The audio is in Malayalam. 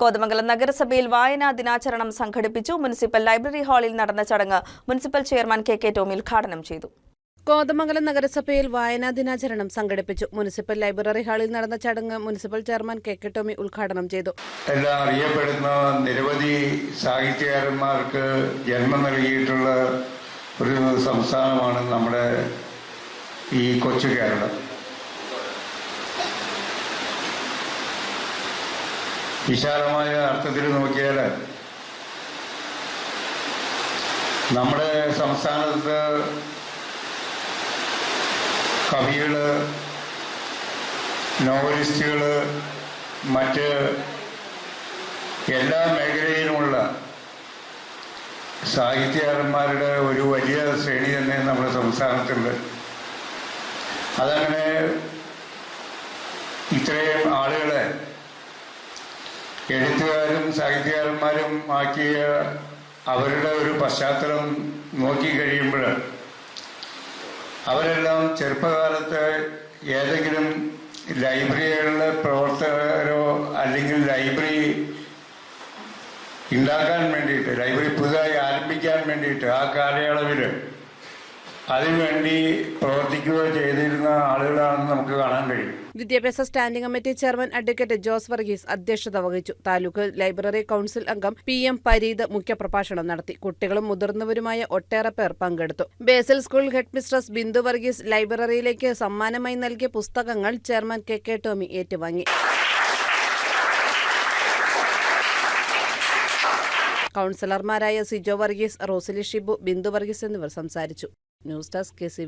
കോതമംഗലം നഗരസഭയിൽ വായനാ ദിനാചരണം സംഘടിപ്പിച്ചു മുനിസിപ്പൽ ലൈബ്രറി ഹാളിൽ നടന്ന ചടങ്ങ് municipal chairman K K Tomy ഉദ്ഘാടനം ചെയ്തു. കോതമംഗലം നഗരസഭയിൽ വായനാ ദിനാചരണം സംഘടിപ്പിച്ചു. മുനിസിപ്പൽ ലൈബ്രറി ഹാളിൽ നടന്ന ചടങ്ങ് municipal chairman K K Tomy ഉദ്ഘാടനം ചെയ്തു. എല്ലാം അറിയപ്പെടുന്ന നിരവധി സാഹിത്യകാരന്മാർക്ക് ജന്മം നൽകിയിട്ടുള്ള ഒരു സംസ്ഥാനമാണ് നമ്മുടെ ഈ കൊച്ചു കേരളം. വിശാലമായ അർത്ഥത്തിൽ നോക്കിയാൽ നമ്മുടെ സംസ്ഥാനത്ത് കവികൾ നോവലിസ്റ്റുകൾ മറ്റ് എല്ലാ മേഖലയിലുമുള്ള സാഹിത്യകാരന്മാരുടെ ഒരു വലിയ ശ്രേണി തന്നെ നമ്മുടെ സംസ്ഥാനത്തുണ്ട്. അതങ്ങനെ ഇത്രയും ആളുകളെ എഴുത്തുകാരും സാഹിത്യകാരന്മാരും ആക്കിയ അവരുടെ ഒരു പശ്ചാത്തലം നോക്കിക്കഴിയുമ്പോൾ അവരെല്ലാം ചെറുപ്പകാലത്ത് ഏതെങ്കിലും ലൈബ്രറികളിലെ പ്രവർത്തകരോ അല്ലെങ്കിൽ ലൈബ്രറി ഉണ്ടാക്കാൻ വേണ്ടിയിട്ട് ലൈബ്രറി പുതുതായി ആരംഭിക്കാൻ വേണ്ടിയിട്ട് ആ കാലയളവിൽ അതിനുവേണ്ടി പ്രവർത്തിക്കുകയോ ചെയ്തിരുന്ന ആളുകളാണെന്ന് നമുക്ക് കാണാൻ കഴിയും. വിദ്യാഭ്യാസ standing committee chairman advocate Jose Varghese അധ്യക്ഷത വഹിച്ചു. താലൂക്ക് ലൈബ്രറി കൌൺസിൽ അംഗം പി എം പരീത് മുഖ്യപ്രഭാഷണം നടത്തി. കുട്ടികളും മുതിർന്നവരുമായ ഒട്ടേറെ പേർ പങ്കെടുത്തു. Basel school headmistress Bindu Varghese ലൈബ്രറിയിലേക്ക് സമ്മാനമായി നൽകിയ പുസ്തകങ്ങൾ ചെയർമാൻ കെ കെ ടോമി ഏറ്റുവാങ്ങി. കൌൺസിലർമാരായ സിജോ വർഗീസ് റോസിലി ഷിബു ബിന്ദു വർഗീസ് എന്നിവർ സംസാരിച്ചു. me que se